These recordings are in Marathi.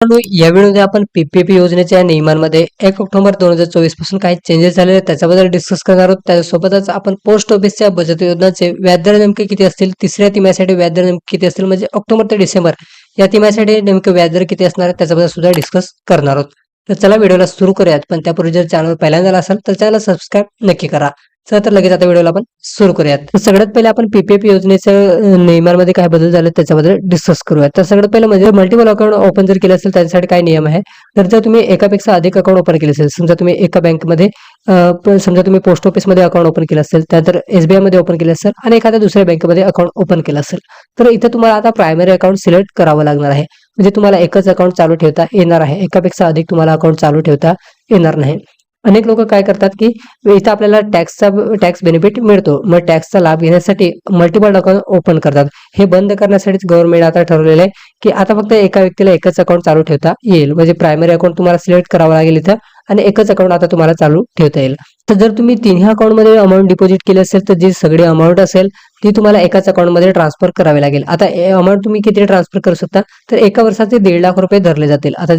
या व्हिडिओमध्ये आपण पीपीपी योजनेच्या नियमांमध्ये एक ऑक्टोबर दोन हजार चोवीसपासून काही चेंजेस झालेले त्याच्याबद्दल डिस्कस करणार आहोत. त्यासोबतच आपण पोस्ट ऑफिसच्या बचत योजनाचे व्याजदर नेमके किती असतील? तिसऱ्या तिमाहीसाठी व्याजदर नेमके किती असतील? म्हणजे ऑक्टोबर ते डिसेंबर या तिमाहीसाठी नेमके व्याजदर किती असणार आहे त्याच्याबद्दल सुद्धा डिस्कस करणार आहोत. तर चला व्हिडिओला सुरू करूयात. पण त्यापूर्वी जर चॅनल पहिल्यांदा असाल तर चॅनल सबस्क्राईब नक्की करा. चला तर लगेच आता व्हिडिओला आपण सुरू करूयात. तर सगळ्यात पहिले आपण पीपीएफ योजनेच्या अं, नियमांमध्ये काय बदल झाले त्याच्याबद्दल डिस्कस करूयात. तर सगळ्यात पहिले म्हणजे मल्टिपल अकाउंट ओपन जर केलं असेल त्याच्यासाठी काय नियम आहे? तर जर तुम्ही एकापेक्षा अधिक अकाउंट ओपन केले असेल समजा तुम्ही एका बँकमध्ये समजा तुम्ही पोस्ट ऑफिसमध्ये अकाउंट ओपन केलं असेल त्यानंतर एसबीआयमध्ये ओपन केलं असेल आणि एखाद्या दुसऱ्या बँकेमध्ये अकाउंट ओपन केलं असेल तर इथं तुम्हाला आता प्रायमरी अकाउंट सिलेक्ट करावं लागणार आहे. म्हणजे तुम्हाला एकच अकाउंट चालू ठेवता येणार आहे. एकापेक्षा अधिक तुम्हाला अकाउंट चालू ठेवता येणार नाही. अनेक लोक काय करतात की इथं आपल्याला टॅक्सचा टॅक्स बेनिफिट मिळतो. मग टॅक्सचा लाभ घेण्यासाठी मल्टिपल अकाउंट ओपन करतात. हे बंद करण्यासाठीच गव्हर्नमेंट आता ठरवलेलं आहे की आता फक्त एका व्यक्तीला एकच अकाउंट चालू ठेवता येईल. म्हणजे प्रायमरी अकाउंट तुम्हाला सिलेक्ट करावं लागेल इथं आणि एकच अकाउंट आता तुम्हाला चालू ठेवता येईल. तर जर तुम्ही तिन्ही अकाउंटमध्ये अमाऊंट डिपॉझिट केली असेल तर जी सगळी अमाऊंट असेल ती तुम्हाला एकाच अकाउंटमध्ये ट्रान्सफर करावी लागेल. आता अमाऊंट तुम्ही किती ट्रान्सफर करू शकता? तर एका वर्षाचे दीड लाख रुपये धरले जातील. आता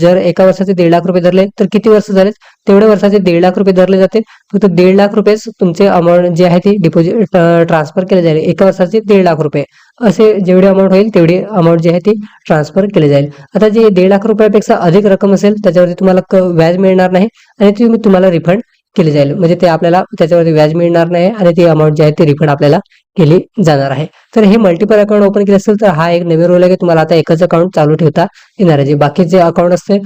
जर एका वर्षाचे दीड लाख रुपये धरले तर किती वर्ष झाले? तेवढ्या वर्षाचे दीड लाख रुपये धरले जातील. फक्त दीड लाख रुपयेच तुमचे अमाऊंट जे आहे ते डिपॉझिट ट्रान्सफर केले जाईल. एका वर्षाचे दीड लाख रुपये. असे जेवढी अमाऊंट होईल तेवढी अमाऊंट जी आहे ती ट्रान्सफर केली जाईल. आता जे दीड लाख रुपयापेक्षा अधिक रक्कम असेल त्याच्यावरती तुम्हाला व्याज मिळणार नाही आणि ती तुम्हाला रिफंड केली जाईल. म्हणजे ते आपल्याला त्याच्यावरती व्याज मिळणार नाही आणि ती अमाऊंट जी आहे ती रिफंड आपल्याला केली जाणार आहे. तर हे मल्टिपल अकाउंट ओपन केले असेल तर हा एक नवीन रोल आहे की तुम्हाला आता एकच अकाउंट चालू ठेवता येणार आहे. जे बाकीचे अकाउंट असते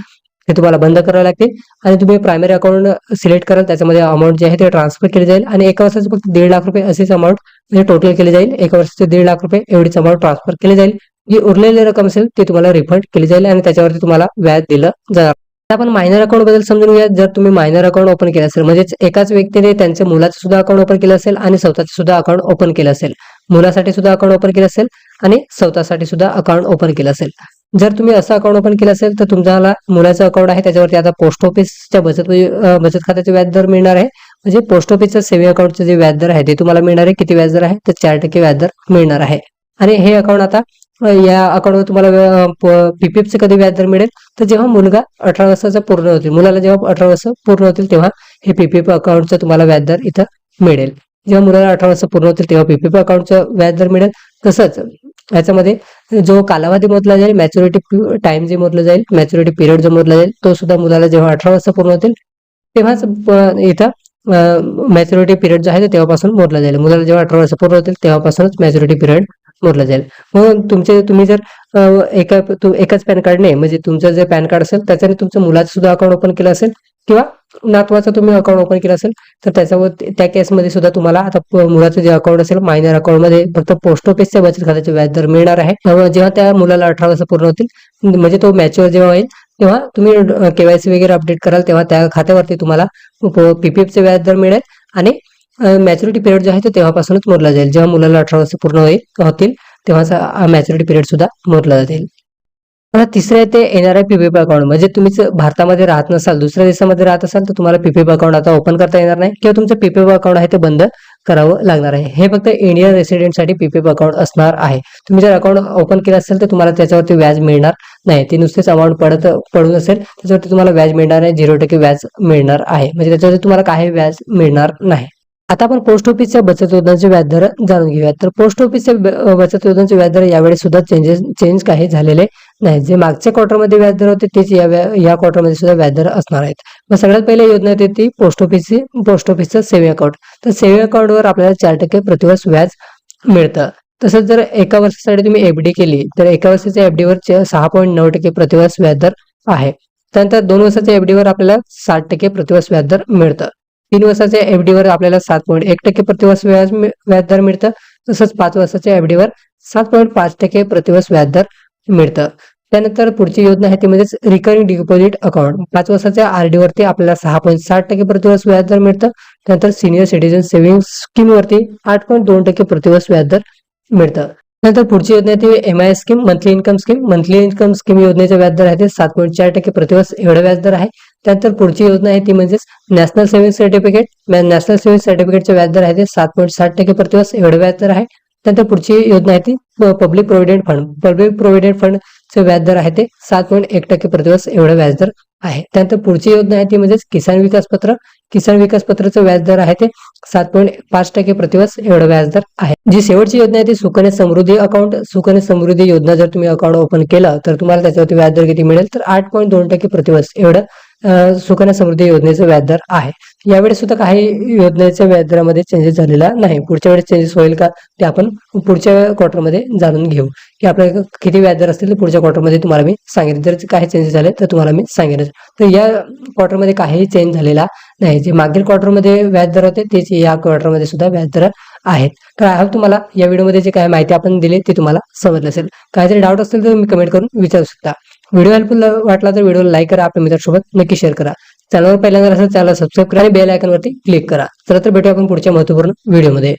ते तुम्हाला बंद करावे लागते आणि तुम्ही प्रायमरी अकाउंट सिलेक्ट कराल त्याच्यामध्ये अमाऊंट जे आहे ते ट्रान्सफर केली जाईल आणि एका वर्षाचे फक्त दीड लाख रुपये असेच अमाऊंट म्हणजे टोटल केली जाईल. एका वर्षाचे दीड लाख रुपये एवढीच अमाऊंट ट्रान्सफर केली जाईल. जी उरलेली रक्कम असेल ती तुम्हाला रिफंड केली जाईल आणि त्याच्यावरती तुम्हाला व्याज दिलं जाणार आता आपण मायनर अकाउंटबद्दल समजून घ्या जर तुम्ही मायनर अकाउंट ओपन केलं असेल म्हणजेच एकाच व्यक्तीने त्यांच्या मुलाचं सुद्धा अकाउंट ओपन केलं असेल आणि स्वतःचं सुद्धा अकाउंट ओपन केलं असेल. मुलासाठी सुद्धा अकाउंट ओपन केलं असेल आणि स्वतःसाठी सुद्धा अकाउंट ओपन केलं असेल. जर तुम्ही असं अकाउंट ओपन केलं असेल तर तुम्हाला मुलाचं अकाउंट आहे त्याच्यावरती आता पोस्ट ऑफिसच्या बचत बचत खात्याचे व्याजदर मिळणार आहे. म्हणजे पोस्ट ऑफिसचं सेव्हिंग अकाउंटचं जे व्याजदर आहे ते तुम्हाला मिळणार आहे. किती व्याजदर आहे? तर चार टक्के व्याजदर मिळणार आहे. आणि हे अकाउंट आता या अकाउंटवर तुम्हाला पीपीएफचे कधी व्याजदर मिळेल? तर जेव्हा मुलगा अठरा वर्षाचा पूर्ण होतील मुलाला जेव्हा अठरा वर्ष पूर्ण होतील तेव्हा हे पीपीएफ अकाउंटचं तुम्हाला व्याजदर इथं मिळेल. जेव्हा मुलाला अठरा वर्ष पूर्ण होतील तेव्हा पीपीएफ अकाउंटचं व्याजदर मिळेल. तसंच याच्यामध्ये जो कालावधी मोजला जाईल मॅच्युरिटी टाइम जे मोजला जाईल मॅच्युरिटी पिरियड जो मोजला जाईल तो सुद्धा मुलाला जेव्हा अठरा वर्ष पूर्ण होतील तेव्हाच इथं मॅच्युरिटी पिरियड जो आहे तेव्हापासून मोडला जाईल. मुलाला जेव्हा अठरा वर्ष पूर्ण होतील तेव्हापासूनच मॅच्युरिटी पिरियड मोरला जाईल. म्हणून तुमचे तुम्ही जर एका एकाच पॅन कार्डने म्हणजे तुमचं जे पॅन कार्ड असेल त्याच्याने तुमचं मुलाचं सुद्धा अकाउंट ओपन केलं असेल किंवा नातवाचं तुम्ही अकाउंट ओपन केलं असेल तर त्याच्यावर त्या केसमध्ये सुद्धा तुम्हाला आता मुलाचं जे अकाउंट असेल मायनर अकाउंटमध्ये फक्त पोस्ट ऑफिसच्या बचत खात्याचे व्याजदर मिळणार आहे. तेव्हा जेव्हा त्या मुलाला अठरा वर्ष पूर्ण होतील म्हणजे तो मॅच्युअर जेव्हा होईल तेव्हा तुम्ही केवायसी वगैरे अपडेट कराल तेव्हा त्या खात्यावरती तुम्हाला पीपीएफचे व्याजदर मिळेल आणि मॅच्युरिटी पिरियड जो आहे तो तेव्हापासूनच मोजला जाईल. जेव्हा मुलाला अठरा वर्ष पूर्ण होईल होतील तेव्हा मॅच्युरिटी पिरियड सुद्धा मोजला जाईल. आता तिसरं आहे ते एनआरआय पीपीएफ अकाउंट. म्हणजे तुम्हीच भारतामध्ये राहत नसाल दुसऱ्या देशामध्ये राहत असाल तर तुम्हाला पीपीएफ अकाउंट आता ओपन करता येणार नाही किंवा तुमचं पीपीएफ अकाउंट आहे ते बंद करावं लागणार आहे. हे फक्त इंडियन रेसिडेंटसाठी पीपीएफ अकाउंट असणार आहे. तुम्ही जर अकाउंट ओपन केलं असेल तर तुम्हाला त्याच्यावरती व्याज मिळणार नाही ते नुसतेच अमाऊंट पडत पडून असेल त्याच्यावरती तुम्हाला व्याज मिळणार आहे झिरो टक्के व्याज मिळणार आहे. म्हणजे त्याच्यावरती तुम्हाला काही व्याज मिळणार नाही. आता आपण पोस्ट ऑफिसच्या बचत योजनांचे व्याजदर जाणून घेऊयात. तर पोस्ट ऑफिसच्या बचत योजनांचे व्याजदर यावेळी सुद्धा चेंजेस चेंज काही झालेले नाही. जे मागच्या क्वार्टरमध्ये व्याजदर होते तेच या या क्वार्टरमध्ये सुद्धा व्याजदर असणार आहेत. मग सगळ्यात पहिल्या योजना येते ती पोस्ट ऑफिसची पोस्ट ऑफिसचं सेव्हिंग अकाउंट तर सेव्हिंग अकाउंटवर आपल्याला चार टक्के प्रतिवर्ष व्याज मिळतं. तसंच जर एका वर्षासाठी तुम्ही एफडी केली तर एका वर्षाच्या एफडीवर सहा पॉईंट नऊ टक्के प्रतिवर्ष व्याजदर आहे. त्यानंतर दोन वर्षाच्या एफडीवर आपल्याला साठ टक्के प्रतिवर्ष व्याजदर मिळतं. तीन वर्षाच्या एफडीवर आपल्याला सात पॉईंट एक टक्के प्रतिवर्ष व्याज व्याजदर मिळतं. तसंच पाच वर्षाच्या एफडीवर सात पॉईंट पाच टक्के प्रतिवर्ष व्याजदर मिळतं. त्यानंतर पुढची योजना आहे ती म्हणजेच रिकरिंग डिपॉझिट अकाउंट पाच वर्षाच्या आरडी वरती आपल्याला सहा पॉईंट साठ टक्के प्रतिवर्ष व्याजदर मिळतं. त्यानंतर सिनियर सिटीजन सेव्हिंग स्कीम वरती आठ पॉईंट दोन टक्के प्रतिवर्ष व्याजदर मिळतं. नंतर पुढची योजना आहे ती M I scheme monthly income scheme monthly income scheme योजनेचे व्याजदर आहे ते सात पॉईंट चार टक्के प्रतिवर्ष एवढं व्याजदर आहे. त्यानंतर पुढची योजना आहे ती म्हणजेच national saving certificate national saving सर्टिफिकेटचे व्याजदर आहे ते सात पॉईंट साठ टक्के प्रतिवर्ष एवढं व्याजदर आहे. त्यानंतर पुढची योजना आहे ती public provident fund public provident फंडचे व्याजदर आहे ते सात पॉईंट एक टक्के प्रतिवर्ष एवढं व्याजदर आहे. त्यानंतर पुढची योजना आहे ती म्हणजेच किसान विकास पत्र. किसान विकास पत्राचं व्याजदर आहे ते सात पॉईंट पाच टक्के प्रतिवर्ष एवढं व्याजदर आहे. जी शेवटची योजना आहे ती सुकन्या समृद्धी अकाउंट सुकन्या समृद्धी योजना जर तुम्ही अकाउंट ओपन केलं तर तुम्हाला त्याच्यावरती व्याजदर किती मिळेल? तर आठ पॉईंट दोन टक्के प्रतिवर्ष एवढं सुकन्या समृद्धी योजनेचं व्याजदर आहे. यावेळेस सुद्धा काही योजनेच्या व्याजदरामध्ये चेंजेस झालेला नाही. पुढच्या वेळेस चेंजेस होईल का ते आपण पुढच्या क्वार्टरमध्ये जाणून घेऊ. की आपल्याला किती व्याजदर असतील पुढच्या क्वार्टरमध्ये तुम्हाला मी सांगेन. जर काही चेंजेस झाले तर तुम्हाला मी सांगेनच तर या क्वार्टरमध्ये काहीही चेंज झालेला नाही. जे मागील क्वार्टरमध्ये व्याजदर होते तेच या क्वार्टरमध्ये सुद्धा व्याजदर आहेत. तर आय होप तुम्हाला या व्हिडिओमध्ये जे काही माहिती आपण दिली ते तुम्हाला समजलं असेल. काहीतरी डाऊट असेल तर तुम्ही कमेंट करून विचारू शकता. व्हिडिओ हेल्पफुल वाटला तर व्हिडिओला लाईक करा आपल्या मित्रांसोबत नक्की शेअर करा. चॅनलवर पहिल्यांदा असेल चॅनल सबस्क्राईब करा आणि बेल आयकॉनवरती क्लिक करा. तर भेटू आपण पुढच्या महत्त्वपूर्ण व्हिडिओमध्ये